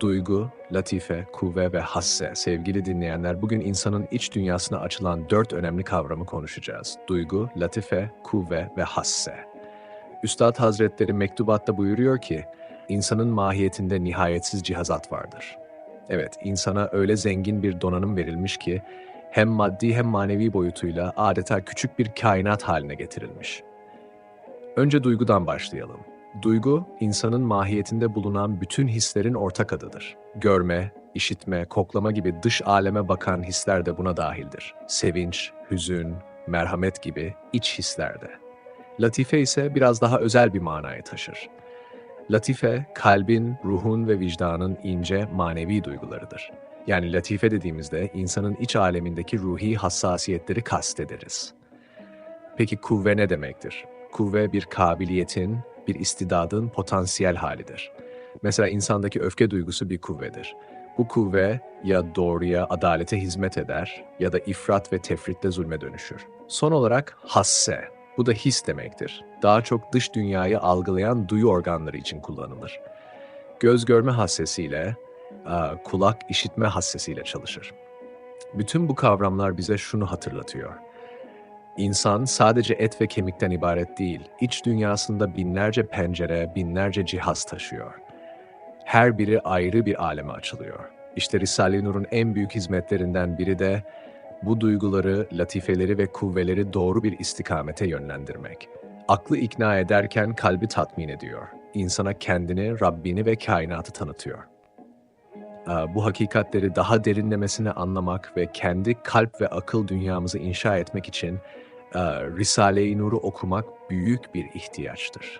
Duygu, latife, kuvve ve hasse. Sevgili dinleyenler, bugün insanın iç dünyasına açılan dört önemli kavramı konuşacağız. Duygu, latife, kuvve ve hasse. Üstad Hazretleri mektubatta buyuruyor ki, insanın mahiyetinde nihayetsiz cihazat vardır. Evet, insana öyle zengin bir donanım verilmiş ki, hem maddi hem manevi boyutuyla adeta küçük bir kainat haline getirilmiş. Önce duygudan başlayalım. Duygu, insanın mahiyetinde bulunan bütün hislerin ortak adıdır. Görme, işitme, koklama gibi dış aleme bakan hisler de buna dahildir. Sevinç, hüzün, merhamet gibi iç hisler de. Latife ise biraz daha özel bir manayı taşır. Latife, kalbin, ruhun ve vicdanın ince, manevi duygularıdır. Yani latife dediğimizde insanın iç alemindeki ruhi hassasiyetleri kastederiz. Peki kuvve ne demektir? Kuvve bir kabiliyetin, bir istidadın potansiyel halidir. Mesela insandaki öfke duygusu bir kuvvedir. Bu kuvve ya doğruya, adalete hizmet eder ya da ifrat ve tefritle zulme dönüşür. Son olarak hasse. Bu da his demektir. Daha çok dış dünyayı algılayan duyu organları için kullanılır. Göz görme hassesiyle, aa, kulak işitme hassesiyle çalışır. Bütün bu kavramlar bize şunu hatırlatıyor. İnsan sadece et ve kemikten ibaret değil, iç dünyasında binlerce pencere, binlerce cihaz taşıyor. Her biri ayrı bir aleme açılıyor. İşte Risale-i Nur'un en büyük hizmetlerinden biri de bu duyguları, latifeleri ve kuvveleri doğru bir istikamete yönlendirmek. Aklı ikna ederken kalbi tatmin ediyor. İnsana kendini, Rabbini ve kainatı tanıtıyor. Bu hakikatleri daha derinlemesine anlamak ve kendi kalp ve akıl dünyamızı inşa etmek için Risale-i Nur'u okumak büyük bir ihtiyaçtır.